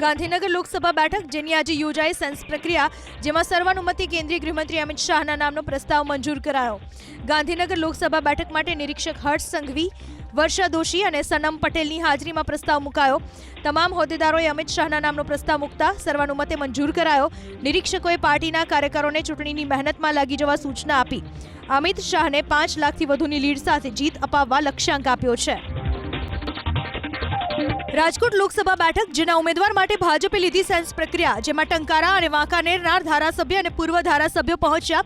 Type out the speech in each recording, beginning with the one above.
ગાંધીનગર લોકસભા બેઠક, જેની આજે યોજાઈ સેન્સ પ્રક્રિયા, જેમાં સર્વાનુમતિ કેન્દ્રીય ગૃહમંત્રી અમિત શાહના નામનો પ્રસ્તાવ મંજૂર કરાયો. ગાંધીનગર લોકસભા બેઠક માટે નિરીક્ષક હર્ષ સંઘવી, વર્ષા દોશી અને સનમ પટેલની હાજરીમાં પ્રસ્તાવ મુકાયો. તમામ હોદ્દેદારોએ અમિત શાહના નામનો પ્રસ્તાવ મૂકતા સર્વાનુમતે મંજૂર કરાયો. નિરીક્ષકોએ પાર્ટીના કાર્યકરોને ચૂંટણીની મહેનતમાં લાગી જવા સૂચના આપી. અમિત શાહને પાંચ લાખથી વધુની લીડ સાથે જીત અપાવવા લક્ષ્યાંક આપ્યો છે. રાજકોટ લોકસભા બેઠક, જેના ઉમેદવાર માટે ભાજપે લીધી સેન્સ પ્રક્રિયા, જેમાં ટંકારા અને વાંકાનેરના ધારાસભ્ય અને પૂર્વ ધારાસભ્યો પહોંચ્યા.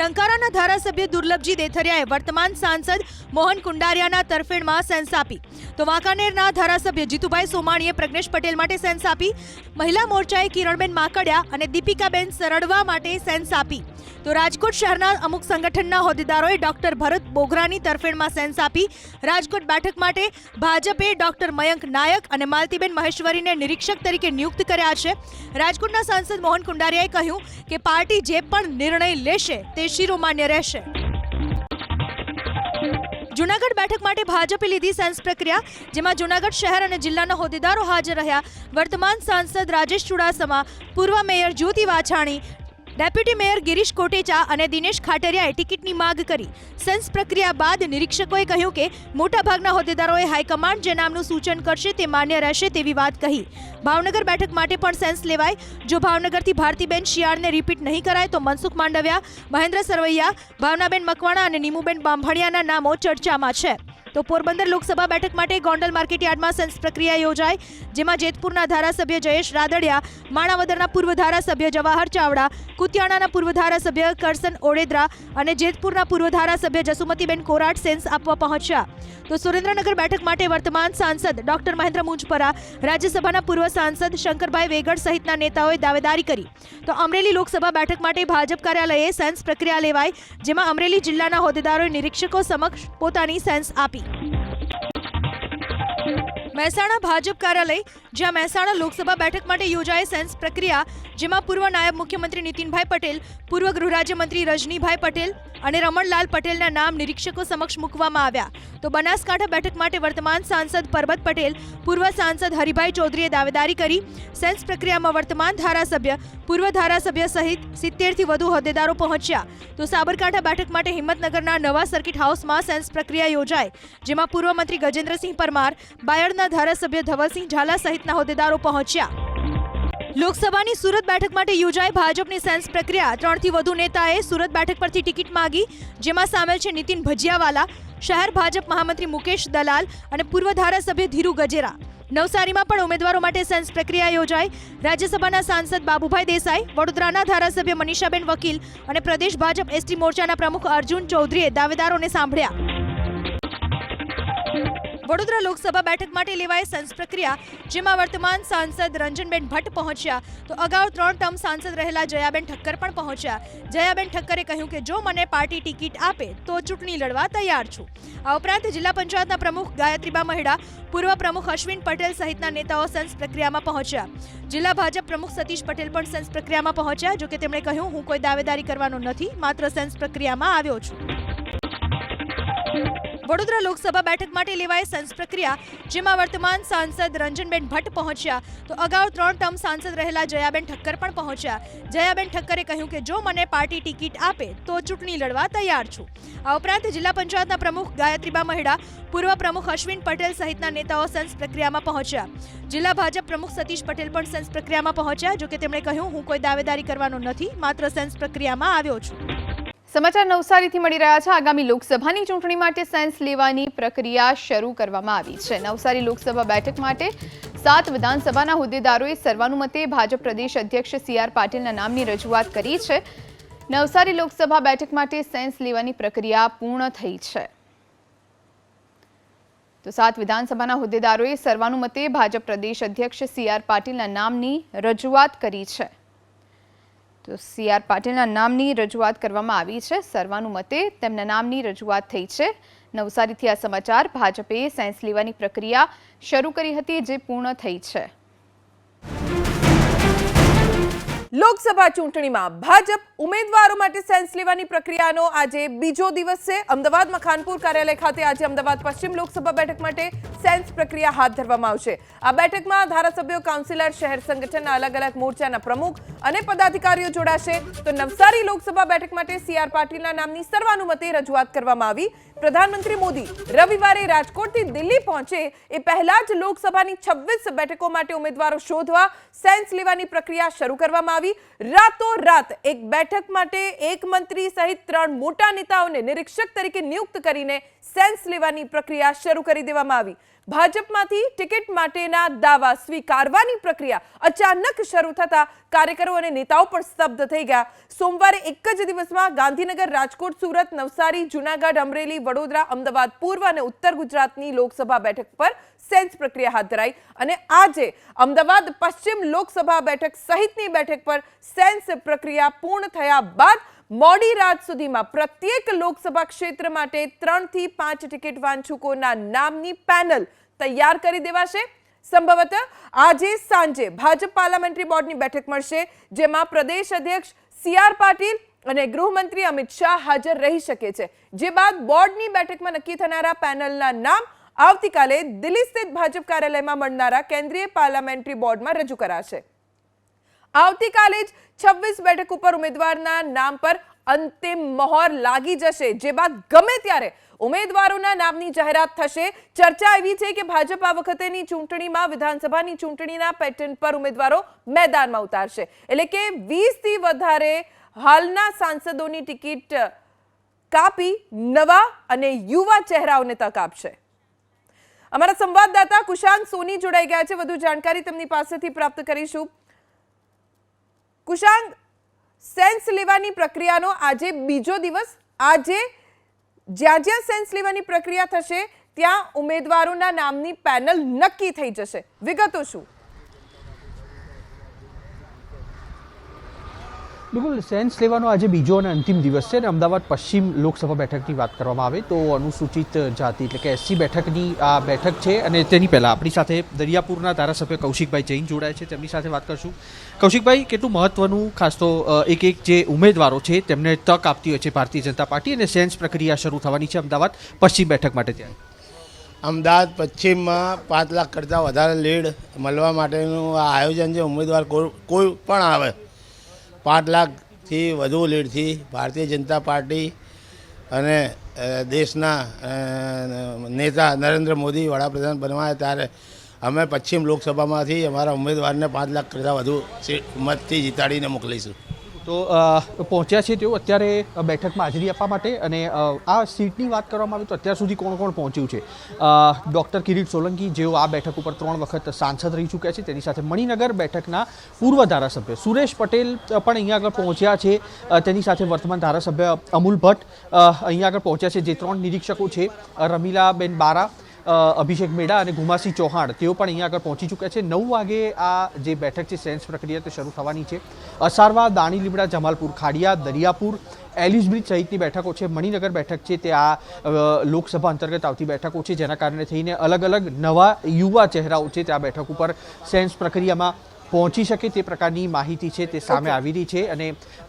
ટંકારાના ધારાસભ્ય દુર્લભજી દેથરિયાએ વર્તમાન સાંસદ મોહન કુંડારિયાના તરફેણમાં સેન્સ આપી. તો વાંકાનેરના ધારાસભ્ય જીતુભાઈ સોમાણીએ પ્રજ્ઞેશ પટેલ માટે સેન્સ આપી, મહિલા મોરચાએ કિરણબેન માકડિયા અને દીપિકાબેન સરડવા માટે સેન્સ આપી. તો રાજકોટ શહેરના અમુક સંગઠનના હોદ્દેદારોએ ડોક્ટર ભરત બોગરાની તરફેણમાં સેન્સ આપી. રાજકોટ બેઠક માટે ભાજપે ડોક્ટર મયંક નાયક અને માલતીબેન મહેશ્વરીને નિરીક્ષક તરીકે નિયુક્ત કર્યા છે. રાજકોટના સાંસદ મોહન કુંડારિયાએ કહ્યું કે પાર્ટી જે પણ નિર્ણય લેશે તે શિરોમાન્ય રહેશે. જૂનાગઢ બેઠક માટે ભાજપે લીધી સેન્સ પ્રક્રિયા, જેમાં જૂનાગઢ શહેર અને જિલ્લાના હોદ્દેદારો હાજર રહ્યા. વર્તમાન સાંસદ રાજેશ ચુડાસમા, પૂર્વ mayor Jyoti Vachhani deputy mayor Girish Kotecha અને દિનેશ ખાટરિયાએ ટિકિટની માંગ કરી. સેન્સ પ્રક્રિયા બાદ નિરીક્ષકોએ કહ્યું કે, મોટાભાગના હોદ્દેદારોએ હાઈકમાન્ડ જે નામનું સૂચન કરશે તે માન્ય રહેશે તેવી વાત કહી. ભાવનગર બેઠક માટે પણ સેન્સ લેવાય. જો ભાવનગરથી ભારતીબેન શિયાળને રિપીટ નહીં કરાય તો મનસુખ માંડવિયા, મહેન્દ્ર સરવૈયા, ભાવનાબેન મકવાણા અને નીમુબેન બાંભણિયાના નામો ચર્ચામાં છે. તો પોરબંદર લોકસભા બેઠક માટે ગોંડલ માર્કેટયાર્ડમાં સેન્સ પ્રક્રિયા યોજાય જેમાં જેતપુરના ધારાસભ્ય જયેશ રાદડિયા, માણાવદરના પૂર્વ ધારાસભ્ય જવાહર ચાવડા, કુતિયાણાના પૂર્વ ધારાસભ્ય કરસન ઓડેદરા અને જેતપુરના પૂર્વ ધારાસભ્ય જસુમતીબેન કોરાટ સેન્સ આપવા પહોંચ્યા. તો સુરેન્દ્રનગર બેઠક માટે વર્તમાન સાંસદ ડોક્ટર મહેન્દ્ર મુંજપરા, રાજ્યસભાના પૂર્વ સાંસદ શંકરભાઈ વેગડ સહિતના નેતાઓએ દાવેદારી કરી. તો અમરેલી લોકસભા બેઠક માટે ભાજપ કાર્યાલયે સેન્સ પ્રક્રિયા લેવાય જેમાં અમરેલી જિલ્લાના હોદ્દેદારોએ નિરીક્ષકો સમક્ષ પોતાની સેન્સ આપી. week. મહેસાણા ભાજપ કાર્યાલય, જ્યાં મહેસાણા લોકસભા બેઠક માટે યોજાય સેન્સ પ્રક્રિયા, જેમાં પૂર્વ નાયબ મુખ્યમંત્રી નીતિનભાઈ પટેલ, પૂર્વ ગૃહ રાજ્યમંત્રી રજનીભાઈ પટેલ અને રમણલાલ પટેલના નામ નિરીક્ષકો સમક્ષ મૂકવામાં આવ્યા. તો બનાસકાંઠા બેઠક માટે વર્તમાન સાંસદ પરબત પટેલ, પૂર્વ સાંસદ હરિભાઈ ચૌધરીએ દાવેદારી કરી. સેન્સ પ્રક્રિયામાં વર્તમાન ધારાસભ્ય, પૂર્વ ધારાસભ્ય સહિત સિત્તેરથી વધુ હોદ્દેદારો પહોંચ્યા. તો સાબરકાંઠા બેઠક માટે હિંમતનગરના નવા સર્કિટ હાઉસમાં સેન્સ પ્રક્રિયા યોજાઈ જેમાં પૂર્વ મંત્રી ગજેન્દ્રસિંહ પરમાર બાયડના ધારાસભ્ય ધવલસિંહ ઝાલા સહિતના હોદ્દેદારો પહોંચ્યા. લોકસભાની સુરત બેઠક માટે યોજાઈ ભાજપની સેન્સ પ્રક્રિયા. ત્રણથી વધુ નેતાએ સુરત બેઠક પરથી ટિકિટ માંગી, જેમાં સામેલ છે નીતિન ભજીયાવાલા, શહેર ભાજપ મહામંત્રી મુકેશ દલાલ અને પૂર્વ ધારાસભ્ય ધીરુ ગજેરા. નવસારીમાં પણ ઉમેદવારો માટે સેન્સ પ્રક્રિયા યોજાઈ. રાજ્યસભાના સાંસદ બાબુભાઈ દેસાઈ, વડોદરાના ધારાસભ્ય મનીષાબેન વકીલ અને પ્રદેશ ભાજપ એસટી મોરચાના પ્રમુખ અર્જુન ચૌધરીએ દાવેદારોને સાંભળ્યા. વડોદરા લોકસભા બેઠક માટે લેવાય સંસ પ્રક્રિયા, જેમાં વર્તમાન સાંસદ રંજનબેન ભટ્ટ પહોંચ્યા. તો અગાઉ ત્રણ ટર્મ સાંસદ રહેલા જયાબેન ઠક્કર પણ પહોંચ્યા. જયાબેન ઠક્કરે કહ્યું કે જો મને પાર્ટી ટિકિટ આપે, તો ચૂંટણી લડવા તૈયાર છું. આ ઉપરાંત જિલ્લા પંચાયતના પ્રમુખ ગાયત્રીબા મહેડા પૂર્વ પ્રમુખ અશ્વિન પટેલ સહિતના નેતાઓ સંસ પ્રક્રિયામાં પહોંચ્યા. જિલ્લા ભાજપ પ્રમુખ સતીશ પટેલ પણ સંસ પ્રક્રિયામાં પહોંચ્યા, જોકે તેમણે કહ્યું, હું કોઈ દાવેદારી કરવાનો નથી, માત્ર સંસ પ્રક્રિયામાં આવ્યો છું. વડોદરા લોકસભા બેઠક માટે લેવાય સંસ પ્રક્રિયા, જેમાં વર્તમાન સાંસદ રંજનબેન ભટ્ટ પહોંચ્યા. તો અગાઉ ત્રણ ટર્મ સાંસદ રહેલા જયાબેન ઠક્કર પણ પહોંચ્યા. જયાબેન ઠક્કરે કહ્યું કે જો મને પાર્ટી ટિકિટ આપે, તો ચૂંટણી લડવા તૈયાર છું. આ ઉપરાંત જિલ્લા પંચાયતના પ્રમુખ ગાયત્રીબા મહેડા પૂર્વ પ્રમુખ અશ્વિન પટેલ સહિતના નેતાઓ સંસ પ્રક્રિયામાં પહોંચ્યા. જિલ્લા ભાજપ પ્રમુખ સતીશ પટેલ પણ સંસ પ્રક્રિયામાં પહોંચ્યા, જોકે તેમણે કહ્યું, હું કોઈ દાવેદારી કરવાનો નથી, માત્ર સંસ પ્રક્રિયામાં આવ્યો છું. સમાચાર નવસારીથી મળી રહ્યા છે. આગામી લોકસભાની ચૂંટણી માટે સેન્સ લેવાની પ્રક્રિયા શરૂ કરવામાં આવી છે. નવસારી લોકસભા બેઠક માટે સાત વિધાનસભાના હોદ્દેદારોએ સર્વાનુમતે ભાજપ પ્રદેશ અધ્યક્ષ સી આર પાટીલના નામની રજૂઆત કરી છે. નવસારી લોકસભા બેઠક માટે સેન્સ લેવાની પ્રક્રિયા પૂર્ણ થઈ છે. તો સાત વિધાનસભાના હોદ્દેદારોએ સર્વાનુમતે ભાજપ પ્રદેશ અધ્યક્ષ સી આર પાટીલના નામની રજૂઆત કરી છે. તો સી આર પાટીલના નામની રજૂઆત કરવામાં આવી છે. સર્વાનુમતે તેમના નામની રજૂઆત થઈ છે. નવસારીથી આ સમાચાર, ભાજપે સેન્સ લેવાની પ્રક્રિયા શરૂ કરી હતી જે પૂર્ણ થઈ છે. લોકસભા ચૂંટણીમાં ભાજપ ઉમેદવારો માટે સેન્સ લેવાની પ્રક્રિયાનો આજે બીજો દિવસ છે. અમદાવાદમાં ખાનપુર કાર્યાલય ખાતે આજે અમદાવાદ પશ્ચિમ લોકસભા બેઠક માટે સેન્સ પ્રક્રિયા હાથ ધરવામાં આવશે. આ બેઠકમાં ધારાસભ્યો, કાઉન્સિલર, શહેર સંગઠનના અલગ અલગ મોરચાના પ્રમુખ અને પદાધિકારીઓ જોડાશે. તો નવસારી લોકસભા બેઠક માટે સીઆર પાટીલના નામની સર્વાનુમતે રજૂઆત કરવામાં આવી. પ્રધાનમંત્રી મોદી રવિવારે રાજકોટથી દિલ્હી પહોંચે એ પહેલા જ લોકસભાની છવ્વીસ બેઠકો માટે ઉમેદવારો શોધવા સેન્સ લેવાની પ્રક્રિયા શરૂ કરવામાં આવી રાતોરાત એક બેઠક માટે એક મંત્રી સહિત ત્રણ મોટા નેતાઓને નિરીક્ષક તરીકે નિયુક્ત કરીને સેન્સ લેવાની પ્રક્રિયા શરૂ કરી દેવામાં આવી. ભાજપમાંથી ટિકિટ માટેના દાવા સ્વીકારવાની પ્રક્રિયા અચાનક શરૂ થતા કાર્યકરો અને નેતાઓ પણ સ્તબ્ધ થઈ ગયા. સોમવારે એક જ દિવસમાં ગાંધીનગર, રાજકોટ, સુરત, નવસારી, જુનાગઢ, અમરેલી, વડોદરા, અમદાવાદ, પૂર્વ અને ઉત્તર ગુજરાતની લોકસભા બેઠક પર સેન્સ પ્રક્રિયા હાથ ધરાઈ અને આજે અમદાવાદ પશ્ચિમ લોકસભા બેઠક સહિતની બેઠક પર સેન્સ પ્રક્રિયા પૂર્ણ થયા બાદ મોડી રાત સુધીમાં પ્રત્યેક લોકસભા ક્ષેત્ર માટે ત્રણથી પાંચ ટિકિટ વાંચુકોના નામની પેનલ તૈયાર કરી દેવાશે. સંભવત આજે સાંજે ભાજપ પાર્લામેન્ટરી બોર્ડની બેઠક મળશે, જેમાં પ્રદેશ અધ્યક્ષ સી આર પાટીલ અને ગૃહમંત્રી અમિત શાહ હાજર રહી શકે છે. જે બાદ બોર્ડની બેઠકમાં નક્કી થનારા પેનલના નામ આવતીકાલે દિલ્હી સ્થિત ભાજપ કાર્યાલયમાં મળનારા કેન્દ્રીય પાર્લામેન્ટરી બોર્ડમાં રજૂ કરાશે. આવતીકાલે જ છવ્વીસ બેઠક ઉપર ઉમેદવારના નામ પર અંતિમ મહોર લાગી જશે. જે બાદ ગમે ત્યારે ઉમેદવારોના નામની જાહેરાત થશે. ચર્ચા એવી છે કે ભાજપ આ વખતેની ચૂંટણીમાં વિધાનસભાની ચૂંટણીના પેટર્ન પર ઉમેદવારો મેદાનમાં ઉતારશે. એટલે કે 20 થી વધારે હાલના સાંસદોની ટિકિટ કાપી નવા અને યુવા ચહેરાઓને તક આપશે. અમારા સંવાદદાતા કુશાંત સોની જોડાઈ ગયા છે. વધુ જાણકારી તેમની પાસેથી પ્રાપ્ત કરીશું. કુશાંત, સેન્સ લેવાની પ્રક્રિયાનો આજે બીજો દિવસ. આજે જ્યાં જ્યાં સેન્સ લેવાની પ્રક્રિયા થશે, ત્યાં ઉમેદવારોના નામની પેનલ નક્કી થઈ જશે. વિગતો શું? બિલકુલ, સેન્સ લેવાનો આજે બીજો અને અંતિમ દિવસ છે અને અમદાવાદ પશ્ચિમ લોકસભા બેઠકની વાત કરવામાં આવે તો અનુસૂચિત જાતિ એટલે કે એસસી બેઠકની આ બેઠક છે અને તેની પહેલાં આપણી સાથે દરિયાપુરના ધારાસભ્ય કૌશિકભાઈ જૈન જોડાય છે. તેમની સાથે વાત કરશું. કૌશિકભાઈ, કેટલું મહત્વનું ખાસ તો એક એક જે ઉમેદવારો છે તેમને તક આપતી હોય છે ભારતીય જનતા પાર્ટી અને સેન્સ પ્રક્રિયા શરૂ થવાની છે અમદાવાદ પશ્ચિમ બેઠક માટે ત્યાં અમદાવાદ પશ્ચિમમાં પાંચ લાખ કરતાં વધારે લીડ મળવા માટેનું આ આયોજન છે. ઉમેદવાર કોઈ પણ આવે. પાંચ લાખથી વધુ લીડથી ભારતીય જનતા પાર્ટી અને દેશના નેતા નરેન્દ્ર મોદી વડાપ્રધાન બનવાય ત્યારે અમે પશ્ચિમ લોકસભામાંથી અમારા ઉમેદવારને પાંચ લાખ કરતાં વધુ મતથી જીતાડીને મોકલીશું. તો પહોંચ્યા છે તેઓ અત્યારે બેઠકમાં હાજરી આપવા માટે અને આ સીટની વાત કરવામાં આવે તો અત્યાર સુધી કોણ કોણ પહોંચ્યું છે? ડૉક્ટર કિરીટ સોલંકી, જેઓ આ બેઠક ઉપર ત્રણ વખત સાંસદ રહી ચૂક્યા છે, તેની સાથે મણિનગર બેઠકના પૂર્વ ધારાસભ્ય સુરેશ પટેલ પણ અહીંયા આગળ પહોંચ્યા છે. તેની સાથે વર્તમાન ધારાસભ્ય અમૂલ ભટ્ટ અહીંયા આગળ પહોંચ્યા છે, જે ત્રણ નિરીક્ષકો છે રમીલાબેન બારા અભિષેક મેડા અને ગુમાસી ચૌહાણ, તેઓ પણ અહીંયા આગળ પહોંચી ચૂક્યા છે. નવ વાગે આ જે બેઠક છે, સેન્સ પ્રક્રિયા તે શરૂ થવાની છે. અસારવા, દાણી લીમડા, જમાલપુર, ખાડિયા, દરિયાપુર એલિસ બ્રિજ સહિતની બેઠકો છે. મણિનગર બેઠક છે તે આ લોકસભા અંતર્ગત આવતી બેઠકો છે. જેના કારણે થઈને અલગ અલગ નવા યુવા ચહેરાઓ છે તે આ બેઠક ઉપર સેન્સ પ્રક્રિયામાં પહોંચી શકે તે પ્રકારની માહિતી છે તે સામે આવી રહી છે અને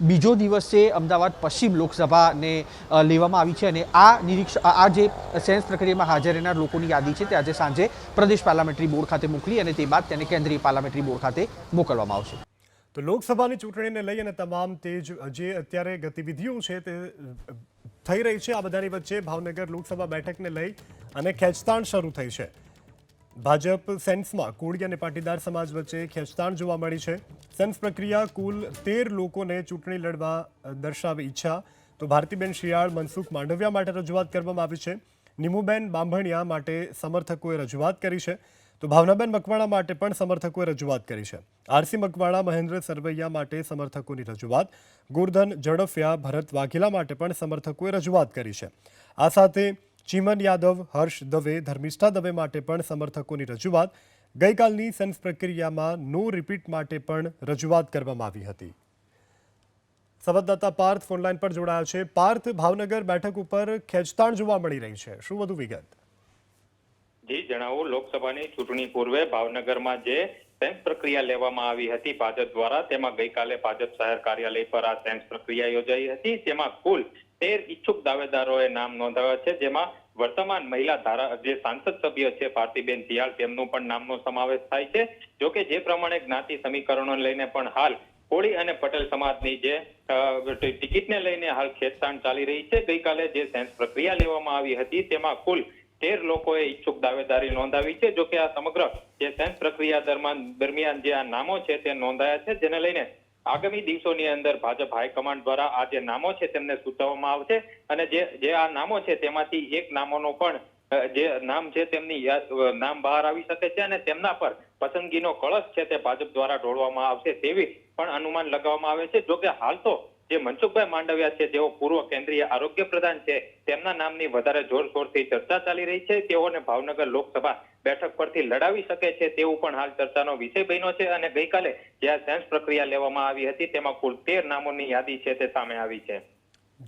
બીજો દિવસે અમદાવાદ પશ્ચિમ લોકસભાને લેવામાં આવી છે અને આ નિરીક્ષ આ જે સેન્સ પ્રક્રિયામાં હાજર રહેનાર લોકોની યાદી છે તે આજે સાંજે પ્રદેશ પાર્લામેન્ટરી બોર્ડ ખાતે મોકલી અને તે બાદ તેને કેન્દ્રીય પાર્લામેન્ટરી બોર્ડ ખાતે મોકલવામાં આવશે. તો લોકસભાની ચૂંટણીને લઈ અને તમામ તેજ જે અત્યારે ગતિવિધિઓ છે તે થઈ રહી છે આ બધાની વચ્ચે ભાવનગર લોકસભા બેઠકને લઈ અને ખેંચતાણ શરૂ થઈ છે. ભાજપ સેન્સમાં કોળી અને પાટીદાર સમાજ વચ્ચે ખેંચતાણ જોવા મળી છે. સેન્સ પ્રક્રિયા કુલ તેર લોકોને ચૂંટણી લડવા દર્શાવી ઈચ્છા. તો ભારતીબેન શિયાળ, મનસુખ માંડવિયા માટે રજૂઆત કરવામાં આવી છે. નિમુબેન બાંભણિયા માટે સમર્થકોએ રજૂઆત કરી છે. તો ભાવનાબેન મકવાણા માટે પણ સમર્થકોએ રજૂઆત કરી છે. આરસી મકવાણા, મહેન્દ્ર સરવૈયા માટે સમર્થકોની રજૂઆત. ગોરધન ઝડફિયા, ભરત વાઘેલા માટે પણ સમર્થકોએ રજૂઆત કરી છે. આ સાથે ચીમન યાદવ, હર્ષ દવે, ધર્મિષ્ઠા દવે માટે પણ સમર્થકોની રજૂઆત. ગઈકાલની સેન્સ પ્રક્રિયામાં નો રિપીટ માટે પણ રજૂઆત કરવામાં આવી હતી. સંવાદદાતા પાર્થ ફોનલાઈન પર જોડાયા છે. પાર્થ, ભાવનગર બેઠક ઉપર ખેંચતાણ જોવા મળી રહી છે. શું વધુ વિગત? જી, જણાવો. લોકસભાની ચૂંટણી પૂર્વે ભાવનગરમાં જે સેન્સ પ્રક્રિયા લેવામાં આવી હતી ભાજપ દ્વારા, તેમાં ગઈકાલે ભાજપ શહેર કાર્યાલય પર આ સેન્સ પ્રક્રિયા યોજાઈ હતી. તેમાં કુલ તેર ઈચ્છુક દાવેદારોએ નામ નોંધાવ્યા છે, જેમાં વર્તમાન મહિલા ધારા જે સાંસદ સભ્ય છે ભારતીબેન ધિયાળ તેમનું પણ નામનો સમાવેશ થાય છે. જોકે જે પ્રમાણે જ્ઞાતિ સમીકરણો લઈને પણ હાલ કોળી અને પટેલ સમાજની જે ટિકિટને લઈને હાલ ખેંચતાણ ચાલી રહી છે. ગઈકાલે જે સેન્સ પ્રક્રિયા લેવામાં આવી હતી, તેમાં કુલ તેર લોકોએ ઈચ્છુક દાવેદારી નોંધાવી છે. જોકે આ સમગ્ર જે સેન્સ પ્રક્રિયા દરમિયાન દરમિયાન જે આ નામો છે, તે નોંધાયા છે, જેને લઈને આગામી દિવસોની અંદર ભાજપ હાઈકમાન્ડ દ્વારા આ જે નામો છે તેમને સૂચવવામાં આવશે અને જે જે આ નામો છે તેમાંથી એક નામોનો પણ જે નામ છે તેમની નામ બહાર આવી શકે છે અને તેમના પર પસંદગીનો કળશ છે તે ભાજપ દ્વારા ઢોળવામાં આવશે તેવી પણ અનુમાન લગાવવામાં આવે છે. જોકે હાલ તો જે મનસુખભાઈ માંડવિયા છે, જેઓ પૂર્વ કેન્દ્રીય આરોગ્ય પ્રધાન છે, તેમના નામની વધારે જોરશોરથી ચર્ચા ચાલી રહી છે. તેઓને ભાવનગર લોકસભા બેઠક પરથી લડાવી શકે છે તેવું પણ હાલ ચર્ચાનો વિષય બન્યો છે અને ગઈકાલે જ્યાં સેન્સ પ્રક્રિયા લેવામાં આવી હતી, તેમાં કુલ તેર નામોની યાદી છે તે સામે આવી છે.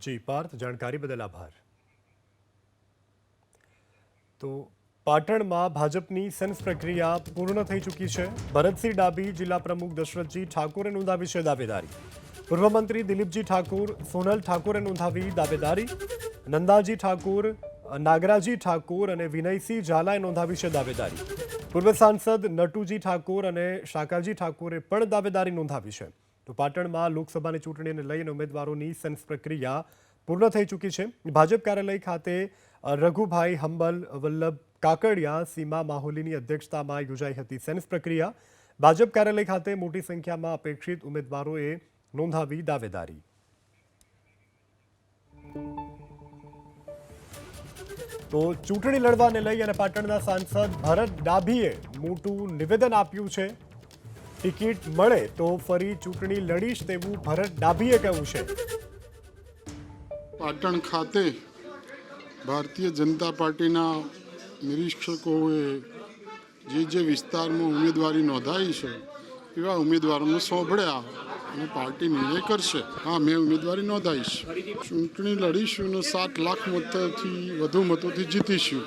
જી, પાર્થ, જાણકારી બદલ આભાર. તો પાટણમાં ભાજપની સેન્સ પ્રક્રિયા પૂર્ણ થઈ ચૂકી છે. ભરતસિંહ ડાબી જિલ્લા પ્રમુખ દશરથજી ઠાકોરે નોંધાવી છે દાવેદારી. પૂર્વ મંત્રી દિલીપજી ઠાકુર, સોનલ ઠાકુરે નોંધાવી દાવેદારી. નંદાજી ઠાકુર, નાગરાજી ઠાકુર અને વિનયસિંહ ઝાલાએ નોંધાવી છે દાવેદારી. પૂર્વ સાંસદ નટુજી ઠાકોર અને શાકાજી ઠાકુરે પણ દાવેદારી નોંધાવી છે. તો પાટણમાં લોકસભાની ચૂંટણીને લઈને ઉમેદવારોની સેન્સ પ્રક્રિયા પૂર્ણ થઈ ચૂકી છે. ભાજપ કાર્યાલય ખાતે રઘુભાઈ હંબલ, વલ્લભ કાકડિયા, સીમા માહોલીની અધ્યક્ષતામાં યોજાઈ હતી સેન્સ પ્રક્રિયા. ભાજપ કાર્યાલય ખાતે મોટી સંખ્યામાં અપેક્ષિત ઉમેદવારોએ નોંધાવી દાવેદારી તો ચૂંટણી લડવાને લઈ અને પાટણના સાંસદ ભરત ડાભીએ મોટું નિવેદન આપ્યું છે. ટિકિટ મળે તો ફરી ચૂંટણી લડીશ તેવું ભરત ડાભીએ કહ્યું છે. પાટણ ખાતે ભારતીય જનતા પાર્ટીના નિરીક્ષકોએ જે જે વિસ્તારમાં ઉમેદવારી નોંધાવી છે, એવા ઉમેદવારોને સોંપડ્યા. અને પાર્ટી નિર્ણય કરશે. હા, મેં ઉમેદવારી નોંધાવીશ. ચૂંટણી લડીશું અને સાત લાખ મતોથી વધુ મતોથી જીતીશું.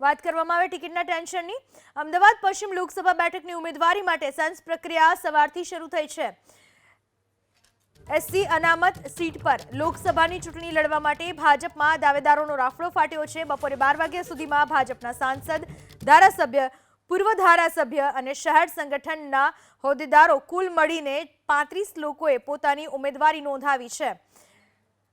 વાત કરવામાં આવે ટિકિટના ટેન્શનની. અમદાવાદ પશ્ચિમ લોકસભા બેઠકની ઉમેદવારી માટે સેન્સ પ્રક્રિયા સવારથી શરૂ થઈ છે. એસસી અનામત સીટ પર લોકસભાની ચૂંટણી લડવા માટે ભાજપમાં દાવેદારોનો રાફડો ફાટ્યો છે. બપોરે બાર વાગ્યા સુધીમાં ભાજપના સાંસદ, ધારાસભ્ય પૂર્વ ધારાસભ્ય અને શહેર સંગઠનના હોદ્દેદારો કુલ મળીને પાંત્રીસ લોકોએ પોતાની ઉમેદવારી નોંધાવી છે.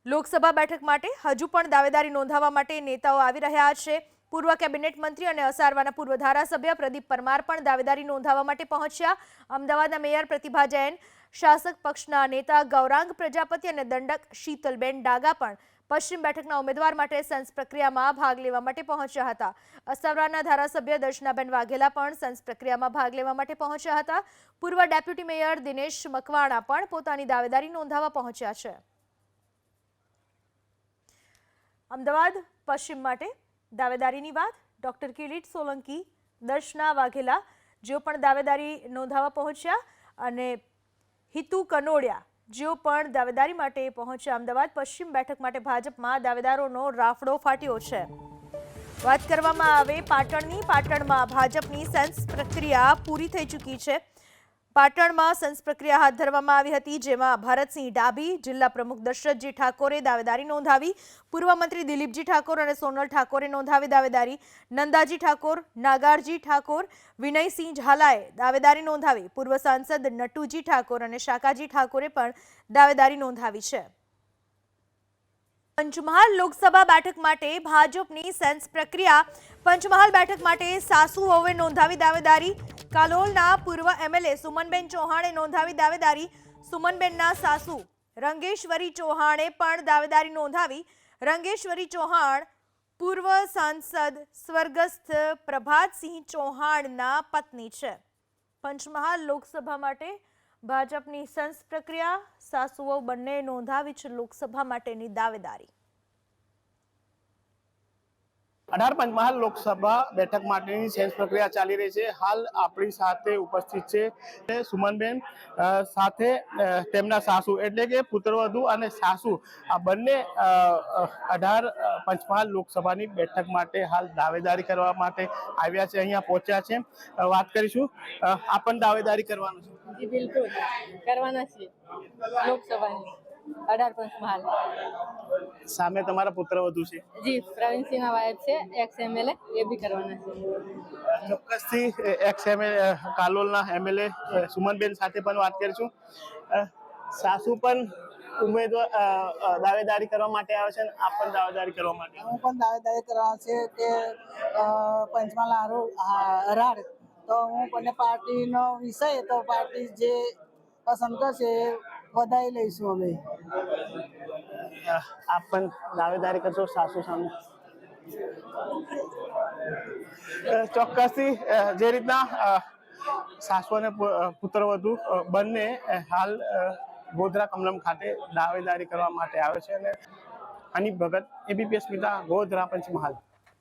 લોકસભા બેઠક માટે હજુ પણ દાવેદારી નોંધાવવા માટે નેતાઓ આવી રહ્યા છે. પૂર્વ કેબિનેટ મંત્રી અને અસારવાના પૂર્વ ધારાસભ્ય પ્રદીપ પરમાર પણ દાવેદારી નોંધાવવા માટે પહોંચ્યા. અમદાવાદના મેયર પ્રતિભા જૈન, શાસક પક્ષના નેતા ગૌરાંગ પ્રજાપતિ અને દંડક શીતલબેન ડાગા પણ પશ્ચિમ બેઠકના ઉમેદવાર માટે સેન્સ પ્રક્રિયામાં ભાગ લેવા માટે પહોંચ્યા હતા. અસવરાના ધારાસભ્ય દર્શનાબેન વાઘેલા પણ સેન્સ પ્રક્રિયામાં ભાગ લેવા માટે પહોંચ્યા હતા. પૂર્વ ડેપ્યુટી મેયર દિનેશ મકવાણા પણ પોતાની દાવેદારી નોંધાવવા પહોંચ્યા છે. અમદાવાદ, પશ્ચિમ માટે દાવેદારીની વાત, ડોક્ટર કિરીટ સોલંકી, દર્શના વાઘેલા જેઓ પણ દાવેદારી નોંધાવવા પહોંચ્યા અને હિતુ કનોડિયા જેઓ પણ દાવેદારી માટે પહોંચ્યા. અમદાવાદ પશ્ચિમ બેઠક માટે ભાજપમાં દાવેદારોનો રાફડો ફાટ્યો છે. વાત કરવામાં આવે પાટણની. પાટણમાં ભાજપની સેન્સ પ્રક્રિયા પૂરી થઈ ચૂકી છે. પાટણમાં સંસ પ્રક્રિયા હાથ ધરવામાં આવી હતી, જેમાં ભારતસિંહ ડાભી, જિલ્લા પ્રમુખ દશરથજી ઠાકોરે દાવેદારી નોંધાવી, પૂર્વ મંત્રી દિલીપજી ઠાકોર અને સોનલ ઠાકોરે નોંધાવી દાવેદારી, નંદાજી ઠાકોર, નાગારજી ઠાકોર, વિનયસિંહ ઝાલાએ દાવેદારી નોંધાવી, પૂર્વ સાંસદ નટુજી ઠાકોર અને શાકાજી ઠાકોરે પણ દાવેદારી નોંધાવી છે. પંચમહાલ લોકસભા બેઠક માટે ભાજપની સેન્સ પ્રક્રિયા. પંચમહાલ બેઠક માટે સાસુ વહુએ નોંધાવી દાવેદારી. કાલોલના પૂર્વ એમએલએ સુમનબેન ચૌહાણે નોંધાવી દાવેદારી. સુમનબેનના સાસુ રંગેશ્વરી ચૌહાણે પણ દાવેદારી નોંધાવી. રંગેશ્વરી ચૌહાણ, પૂર્વ સાંસદ સ્વર્ગસ્થ પ્રભાતસિંહ ચૌહાણના પત્ની છે. પંચમહાલ લોકસભા માટે ભાજપની સેન્સ પ્રક્રિયા, સાસુઓ બંને નોંધાવી છે લોકસભા માટેની દાવેદારી. અઢાર પંચમહાલ લોકસભા બેઠક માટેની સેન્સ પ્રક્રિયા ચાલી રહી છે. હાલ આપણી સાથે ઉપસ્થિત છે સુમનબેન સાથે તેમના સાસુ એટલે કે પુત્રવધુ અને સાસુ. આ બંને અઢાર પંચમહાલ લોકસભાની બેઠક માટે હાલ દાવેદારી કરવા માટે આવ્યા છે, અહીંયા પહોંચ્યા છે. વાત કરીશું. આ પણ દાવેદારી કરવાનું છે. જી બિલકુલ. કરવાના છીએ. લોકસભાની અઢાર પંચમહાલ સામે તમારા પુત્ર વધુ છે? જી પ્રવીણસિંહના વાયફ છે એક્સ એમએલએ એ બી કરવાના છે. ચોક્કસથી એક્સ એમએલ કાલોલના એમએલએ સુમનબેન સાથે પણ વાત કરીશું. સાસુ પણ ઉમેદવાર દાવેદારી કરવા માટે આવે છે આપ પણ દાવેદારી કરવા માટે. હું પણ દાવેદારી કરવા છે કે પંચમહાલ હારો હરાડ તો હું પણ પાર્ટીનો વિષય તો પાર્ટી જે પસંદ કરશે એ વધારી લઈશું અમે. આપ પણ દાવેદારી કરશો સાસુ સામે? ચોક્કસથી જે રીતના સાસુ અને પુત્રવધુ બંને હાલ ગોધરા કમલમ ખાતે દાવેદારી કરવા માટે આવે છે અને અનિપ ભગત એબીપીએસ અસ્મિતા ગોધરા પંચમહાલ.